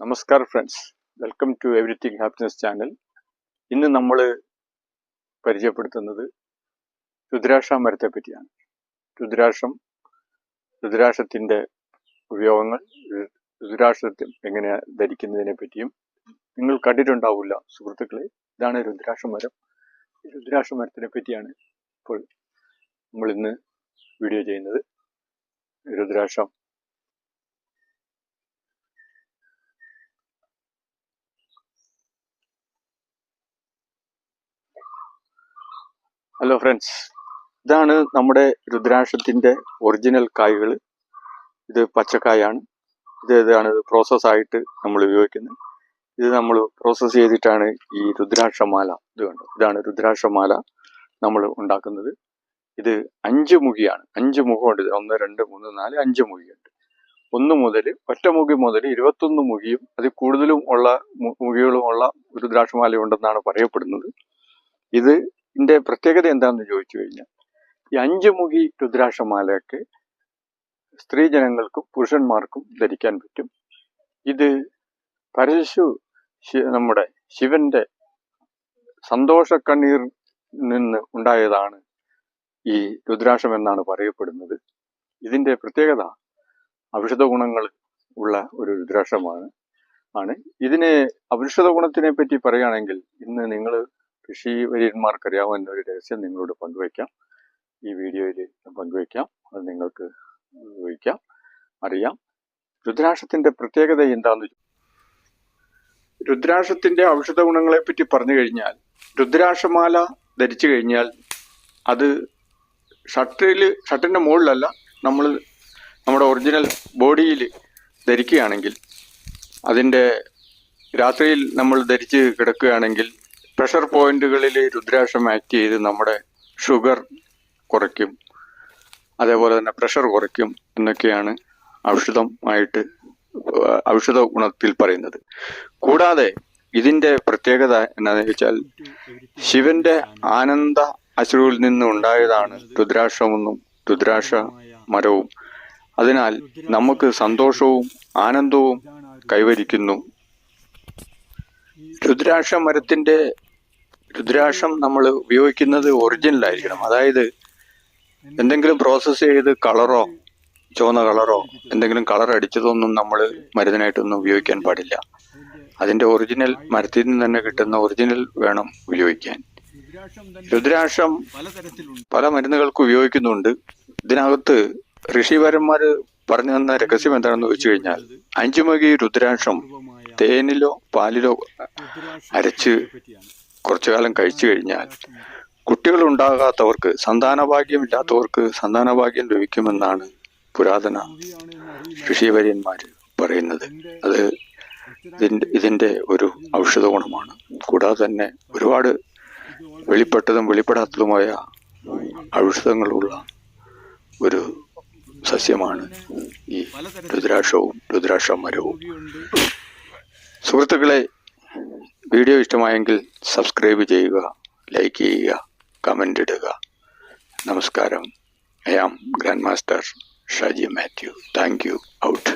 നമസ്കാരം friends welcome to everything happiness channel ഇന്ന് നമ്മൾ പരിചയപ്പെടുത്തുന്നത് രുദ്രാക്ഷ മരത്തെ പറ്റിയാണ്. രുദ്രാക്ഷം രുദ്രാക്ഷത്തിന്റെ ഉപയോഗങ്ങൾ രുദ്രാക്ഷത്തെ രുദ്രാക്ഷത്തിൽ എങ്ങനെ ധരിക്കുന്നതിനെ പറ്റിയും നിങ്ങൾ കണ്ടിട്ടുണ്ടാവില്ല സുഹൃത്തുക്കളെ. ഇതാണ് രുദ്രാക്ഷ മരം. രുദ്രാക്ഷ മരത്തിനെ പറ്റിയാണ് ഇപ്പോൾ നമ്മൾ ഇന്ന് വീഡിയോ ചെയ്യുന്നത്. രുദ്രാക്ഷം ഹലോ ഫ്രണ്ട്സ് ഇതാണ് നമ്മുടെ രുദ്രാക്ഷത്തിന്റെ ഒറിജിനൽ കായ്കൾ ഇത് പച്ചക്കായാണ്. ഇത് ഇതാണ് പ്രോസസ്സായിട്ട് നമ്മൾ ഉപയോഗിക്കുന്നത്. ഇത് നമ്മൾ പ്രോസസ്സ് ചെയ്തിട്ടാണ് ഈ രുദ്രാക്ഷമാല ഇത് കണ്ടോ ഇതാണ് രുദ്രാക്ഷമാല നമ്മൾ ഉണ്ടാക്കുന്നത്. ഇത് അഞ്ച് മുഖിയാണ്. അഞ്ച് മുഖമുണ്ട് ഇത് ഒന്ന് രണ്ട് മൂന്ന് നാല് അഞ്ച് മുഖിയുണ്ട്. ഒന്ന് മുതൽ ഒറ്റമുഖി മുതൽ ഇരുപത്തൊന്ന് മുഖിയും അതിൽ കൂടുതലും ഉള്ള മു- മുഖികളും ഉള്ള രുദ്രാക്ഷമാല ഉണ്ടെന്നാണ് പറയപ്പെടുന്നത്. ഇത് ഇതിന്റെ പ്രത്യേകത എന്താണെന്ന് ചോദിച്ചു കഴിഞ്ഞാൽ ഈ അഞ്ച് മുഖി രുദ്രാക്ഷമാലയൊക്കെ സ്ത്രീജനങ്ങൾക്കും പുരുഷന്മാർക്കും ധരിക്കാൻ പറ്റും. ഇത് പരശു നമ്മുടെ ശിവന്റെ സന്തോഷക്കണ്ണീർ നിന്ന് ഉണ്ടായതാണ് ഈ രുദ്രാക്ഷം എന്നാണ് പറയപ്പെടുന്നത്. ഇതിന്റെ പ്രത്യേകത ഔഷധ ഗുണങ്ങൾ ഉള്ള ഒരു രുദ്രാക്ഷമാണ്. ആണ്. ഇതിനെ ഔഷധ ഗുണത്തിനെ പറ്റി പറയുകയാണെങ്കിൽ ഇന്ന് നിങ്ങൾ കൃഷി വര്യന്മാർക്കറിയാവുന്ന ഒരു രഹസ്യം നിങ്ങളോട് പങ്കുവയ്ക്കാം. ഈ വീഡിയോയിൽ പങ്കുവയ്ക്കാം. അത് നിങ്ങൾക്ക് ഉപയോഗിക്കാം. അറിയാം. രുദ്രാക്ഷത്തിന്റെ പ്രത്യേകത എന്താന്ന് രുദ്രാക്ഷത്തിന്റെ ഔഷധ ഗുണങ്ങളെ പറ്റി പറഞ്ഞു കഴിഞ്ഞാൽ രുദ്രാക്ഷമാല ധരിച്ചു കഴിഞ്ഞാൽ അത് ഷട്ടിൽ ഷർട്ടിന്റെ മുകളിലല്ല നമ്മൾ നമ്മുടെ ഒറിജിനൽ ബോഡിയിൽ ധരിക്കുകയാണെങ്കിൽ അതിന്റെ രാത്രിയിൽ നമ്മൾ ധരിച്ച് കിടക്കുകയാണെങ്കിൽ പ്രഷർ പോയിന്റുകളിൽ രുദ്രാക്ഷം ആക്ട് ചെയ്ത് നമ്മുടെ ഷുഗർ കുറയ്ക്കും. അതേപോലെ തന്നെ പ്രഷർ കുറയ്ക്കും എന്നൊക്കെയാണ് ഔഷധമായിട്ട് ആയിട്ട് ഔഷധ ഗുണത്തിൽ പറയുന്നത്. കൂടാതെ ഇതിന്റെ പ്രത്യേകത എന്നാന്ന് വെച്ചാൽ ശിവന്റെ ആനന്ദ അശ്രുവിൽ നിന്ന് ഉണ്ടായതാണ് രുദ്രാക്ഷമെന്നും രുദ്രാക്ഷ മരവും. അതിനാൽ നമുക്ക് സന്തോഷവും ആനന്ദവും കൈവരിക്കുന്നു. രുദ്രാക്ഷ മരത്തിന്റെ രുദ്രാക്ഷം നമ്മൾ ഉപയോഗിക്കുന്നത് ഒറിജിനൽ ആയിരിക്കണം അതായത് എന്തെങ്കിലും പ്രോസസ്സ് ചെയ്ത് കളറോ ചുവന്ന കളറോ എന്തെങ്കിലും കളർ അടിച്ചതൊന്നും നമ്മൾ മരുന്നിനായിട്ടൊന്നും ഉപയോഗിക്കാൻ പാടില്ല. അതിന്റെ ഒറിജിനൽ മരത്തിൽ നിന്ന് തന്നെ കിട്ടുന്ന ഒറിജിനൽ വേണം ഉപയോഗിക്കാൻ. രുദ്രാക്ഷം പല മരുന്നുകൾക്ക് ഉപയോഗിക്കുന്നുണ്ട്. ഇതിനകത്ത് ഋഷിവരന്മാർ പറഞ്ഞു തന്ന രഹസ്യം എന്താണെന്ന് വെച്ചു കഴിഞ്ഞാൽ അഞ്ചുമുഖി രുദ്രാക്ഷം തേനിലോ പാലിലോ അരച്ച് കുറച്ചു കാലം കഴിച്ചു കഴിഞ്ഞാൽ കുട്ടികൾ ഉണ്ടാകാത്തവർക്ക് സന്താനഭാഗ്യം ഇല്ലാത്തവർക്ക് സന്താനഭാഗ്യം ലഭിക്കുമെന്നാണ് പുരാതന ഋഷിവര്യന്മാർ പറയുന്നത്. അത് ഇതിന്റെ ഇതിന്റെ ഒരു ഔഷധ ഗുണമാണ്. കൂടാതെ തന്നെ ഒരുപാട് വെളിപ്പെട്ടതും വെളിപ്പെടാത്തതുമായ ഔഷധങ്ങളുള്ള ഒരു സസ്യമാണ് ഈ രുദ്രാക്ഷവും രുദ്രാക്ഷ മരവും സുഹൃത്തുക്കളെ വീഡിയോ ഇഷ്ടമായെങ്കിൽ സബ്സ്ക്രൈബ് ചെയ്യുക ലൈക്ക് ചെയ്യുക കമൻ്റ് ഇടുക നമസ്കാരം I am grand master Shaji Mathew thank you out